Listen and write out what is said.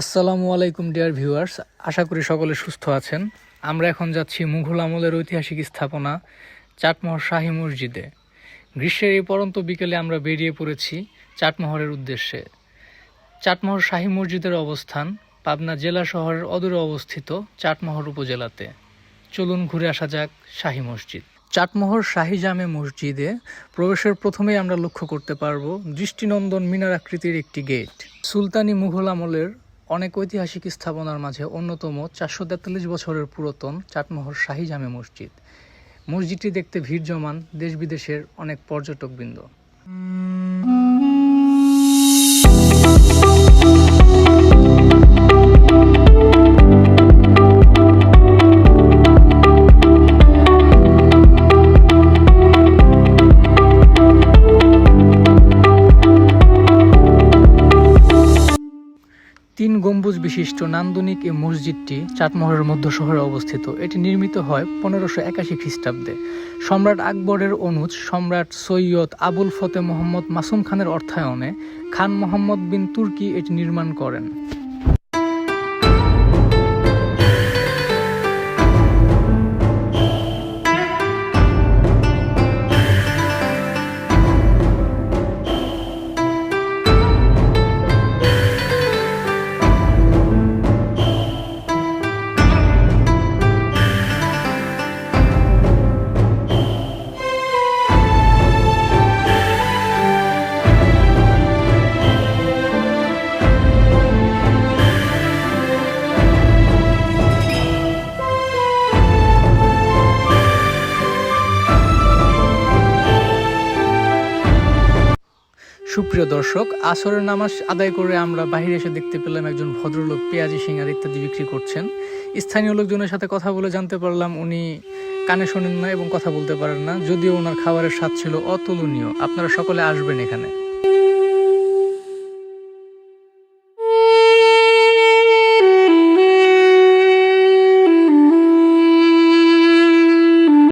আসসালামু আলাইকুম, dear viewers. আশা করি সকলে সুস্থ আছেন। আমরা এখন যাচ্ছি মুঘল আমলের ঐতিহাসিক স্থাপনা চাটমহর শাহী মসজিদে। গ্রীষ্মের এই পরন্ত বিকেলে আমরা বেরিয়ে পড়েছি চাটমহরের উদ্দেশ্যে। চাটমহর শাহী মসজিদের অবস্থান পাবনা জেলা শহরের অদূরে অবস্থিত চাটমোহর উপজেলাতে। চলুন ঘুরে আসা যাক শাহী মসজিদ। চাটমোহর শাহী জামে মসজিদে প্রবেশের প্রথমেই আমরা লক্ষ্য করতে পারব দৃষ্টিনন্দন মিনার আকৃতির একটি গেট। সুলতানি মুঘল আমলের অনেক ঐতিহাসিক স্থাপনার মাঝে অন্যতম চারশো তেতাল্লিশ বছরের পুরাতন চাটমোহর শাহী জামে মসজিদ। মসজিদটি দেখতে ভিড় জমান দেশ বিদেশের অনেক পর্যটকবৃন্দ। তিন গম্বুজ বিশিষ্ট নান্দনিক এই মসজিদটি চাটমোহরের মধ্য শহরে অবস্থিত। এটি নির্মিত হয় পনেরোশো একাশি খ্রিস্টাব্দে। সম্রাট আকবরের অনুজ, সম্রাট সৈয়দ আবুল ফতে মোহাম্মদ মাসুম খানের অর্থায়নে খান মোহাম্মদ বিন তুর্কি এটি নির্মাণ করেন। সুপ্রিয় দর্শক, আসরের নামাজ আদায় করে আমরা বাইরে এসে দেখতে পেলাম একজন ভদ্রলোক পেঁয়াজি, সিঙ্গার ইত্যাদি বিক্রি করছেন। স্থানীয় লোকজনের সাথে কথা বলে জানতে পারলাম উনি কানে শোনেন না এবং কথা বলতে পারেন না, যদিও ওনার খাবারের স্বাদ ছিল অতুলনীয়। আপনারা সকলে আসবেন এখানে।